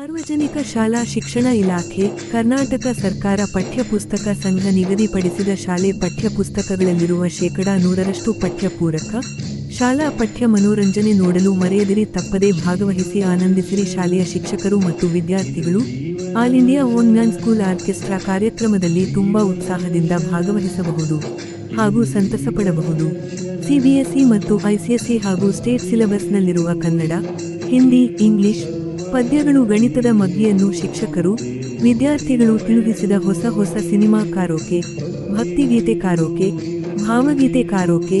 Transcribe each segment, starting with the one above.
ಸಾರ್ವಜನಿಕ ಶಾಲಾ ಶಿಕ್ಷಣ ಇಲಾಖೆ, ಕರ್ನಾಟಕ ಸರ್ಕಾರ ಪಠ್ಯಪುಸ್ತಕ ಸಂಘ ನಿಗದಿಪಡಿಸಿದ ಶಾಲೆ ಪಠ್ಯಪುಸ್ತಕಗಳಲ್ಲಿರುವ ಶೇಕಡಾ ನೂರರಷ್ಟು ಪಠ್ಯಪೂರಕ, ಶಾಲಾ ಪಠ್ಯ ಮನೋರಂಜನೆ ನೋಡಲು ಮರೆಯದಿರಿ ತಪ್ಪದೇ ಭಾಗವಹಿಸಿ ಆನಂದಿಸಿರಿ ಶಾಲೆಯ ಶಿಕ್ಷಕರು ಮತ್ತು ವಿದ್ಯಾರ್ಥಿಗಳು. All India one man school orchestra ಕಾರ್ಯಕ್ರಮದಲ್ಲಿ ತುಂಬಾ ಉತ್ಸಾಹದಿಂದ ಭಾಗವಹಿಸಬಹುದು ಹಾಗೂ ಸಂತಸ ಪಡಬಹುದು. ಸಿಬಿಎಸ್ಇ ಮತ್ತು ಐಸಿಎಸ್ಇ ಹಾಗೂ ಸ್ಟೇಟ್ ಸಿಲೆಬಸ್ನಲ್ಲಿರುವ ಕನ್ನಡ, ಹಿಂದಿ, ಇಂಗ್ಲಿಷ್ ಪದ್ಯಗಳು ಗಣಿತದ ಮಗ್ಗಿಯನ್ನು ಶಿಕ್ಷಕರು, ವಿದ್ಯಾರ್ಥಿಗಳು ತಿಳಿಸಿದ ಹೊಸ ಹೊಸ ಸಿನಿಮಾ ಕಾರೋಕೆ, ಭಕ್ತಿಗೀತೆ ಕಾರೋಕೆ, ಭಾವಗೀತೆ ಕಾರೋಕೆ,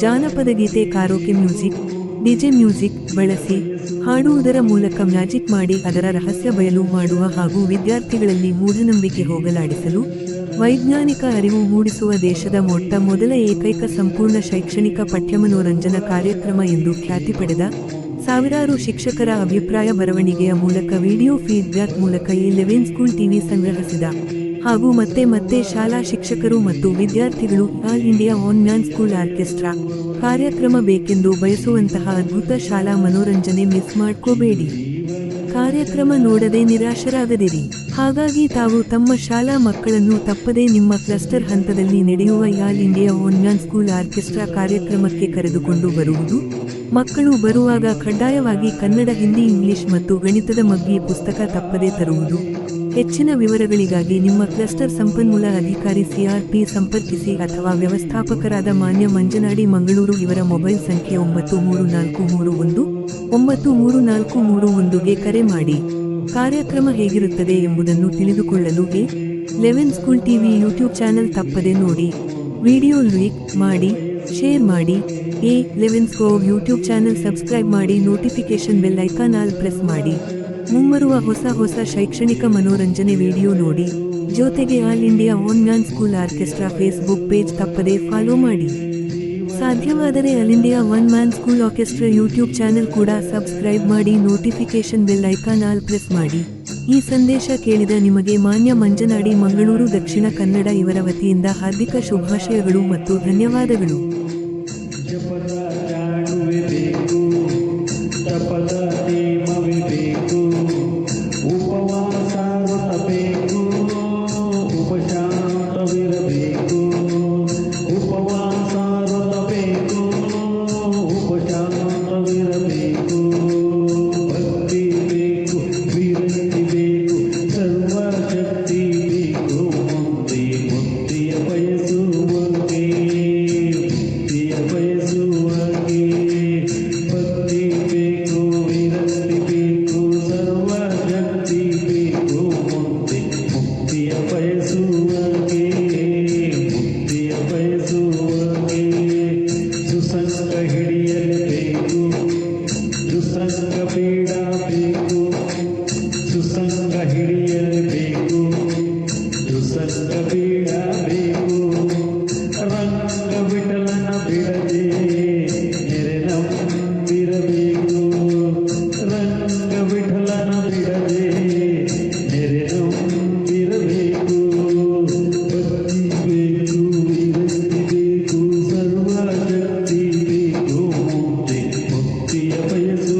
ಜಾನಪದ ಗೀತೆ ಕಾರೋಕೆ ಮ್ಯೂಸಿಕ್, ಡಿಜೆ ಮ್ಯೂಸಿಕ್ ಬಳಸಿ ಹಾಡುವುದರ ಮೂಲಕ ಮ್ಯಾಜಿಕ್ ಮಾಡಿ ಅದರ ರಹಸ್ಯ ಬಯಲು ಮಾಡುವ ಹಾಗೂ ವಿದ್ಯಾರ್ಥಿಗಳಲ್ಲಿ ಮೂಢನಂಬಿಕೆ ಹೋಗಲಾಡಿಸಲು, ವೈಜ್ಞಾನಿಕ ಅರಿವು ಮೂಡಿಸುವ ದೇಶದ ಮೊಟ್ಟ ಮೊದಲ ಏಕೈಕ ಸಂಪೂರ್ಣ ಶೈಕ್ಷಣಿಕ ಪಠ್ಯಮನೋರಂಜನಾ ಕಾರ್ಯಕ್ರಮ ಎಂದು ಖ್ಯಾತಿ ಪಡೆದ ಸಾವಿರಾರು ಶಿಕ್ಷಕರ ಅಭಿಪ್ರಾಯ ಬರವಣಿಗೆಯ ಮೂಲಕ ವಿಡಿಯೋ ಫೀಡ್ಬ್ಯಾಕ್ ಮೂಲಕ ಈ ಲೆವೆನ್ ಸ್ಕೂಲ್ ಟಿವಿ ಸಂಗ್ರಹಿಸಿದ. ಹಾಗೂ ಮತ್ತೆ ಮತ್ತೆ ಶಾಲಾ ಶಿಕ್ಷಕರು ಮತ್ತು ವಿದ್ಯಾರ್ಥಿಗಳು all India man school orchestra ಕಾರ್ಯಕ್ರಮ ಬೇಕೆಂದು ಬಯಸುವಂತಹ ಅದ್ಭುತ ಶಾಲಾ ಮನೋರಂಜನೆ ಮಿಸ್ ಮಾಡ್ಕೋಬೇಡಿ. ಕಾರ್ಯಕ್ರಮ ನೋಡದೆ ನಿರಾಶರಾಗದಿರಿ. ಹಾಗಾಗಿ ತಾವು ತಮ್ಮ ಶಾಲಾ ಮಕ್ಕಳನ್ನು ತಪ್ಪದೇ ನಿಮ್ಮ ಕ್ಲಸ್ಟರ್ ಹಂತದಲ್ಲಿ ನಡೆಯುವ all India one man school orchestra ಕಾರ್ಯಕ್ರಮಕ್ಕೆ ಕರೆದುಕೊಂಡು ಬರುವುದು, ಮಕ್ಕಳು ಬರುವಾಗ ಕಡ್ಡಾಯವಾಗಿ ಕನ್ನಡ, ಹಿಂದಿ, ಇಂಗ್ಲಿಷ್ ಮತ್ತು ಗಣಿತದ ಮಗ್ಗಿ ಪುಸ್ತಕ ತಪ್ಪದೇ ತರುವುದು. ಹೆಚ್ಚಿನ ವಿವರಗಳಿಗಾಗಿ ನಿಮ್ಮ ಕ್ಲಸ್ಟರ್ ಸಂಪನ್ಮೂಲ ಅಧಿಕಾರಿ ಸಿಆರ್ಪಿ ಸಂಪರ್ಕಿಸಿ ಅಥವಾ ವ್ಯವಸ್ಥಾಪಕರಾದ ಮಾನ್ಯ ಮಂಜನಾಡಿ ಮಂಗಳೂರು ಇವರ ಮೊಬೈಲ್ ಸಂಖ್ಯೆ ಒಂಬತ್ತು ಮೂರು ನಾಲ್ಕು ಮೂರು ಒಂದು, ಒಂಬತ್ತು ಮೂರು ನಾಲ್ಕು ಮೂರು ಒಂದುಗೆ ಕರೆ ಮಾಡಿ. ಕಾರ್ಯಕ್ರಮ ಹೇಗಿರುತ್ತದೆ ಎಂಬುದನ್ನು ತಿಳಿದುಕೊಳ್ಳಲು A eleven school TV YouTube channel ತಪ್ಪದೆ ನೋಡಿ. ವಿಡಿಯೋ ಲೈಕ್ ಮಾಡಿ, ಶೇರ್ ಮಾಡಿ. A eleven school YouTube channel subscribe ಮಾಡಿ notification bell icon all press ಮಾಡಿ. ಮುಂಬರುವ ಹೊಸ ಹೊಸ ಶೈಕ್ಷಣಿಕ ಮನೋರಂಜನೆ ವಿಡಿಯೋ ನೋಡಿ. ಜೊತೆಗೆ all India man school orchestra Facebook page ತಪ್ಪದೆ ಫಾಲೋ ಮಾಡಿ. ಸಾಧ್ಯವಾದರೆ all India one man school orchestra YouTube channel ಕೂಡ ಸಬ್ಸ್ಕ್ರೈಬ್ ಮಾಡಿ notification bell icon all press ಮಾಡಿ. ಈ ಸಂದೇಶ ಕೇಳಿದ ನಿಮಗೆ ಮಾನ್ಯ ಮಂಜನಾಡಿ ಮಂಗಳೂರು, ದಕ್ಷಿಣ ಕನ್ನಡ ಇವರ ವತಿಯಿಂದ ಹಾರ್ದಿಕ ಶುಭಾಶಯಗಳು ಮತ್ತು ಧನ್ಯವಾದಗಳು. Jesus.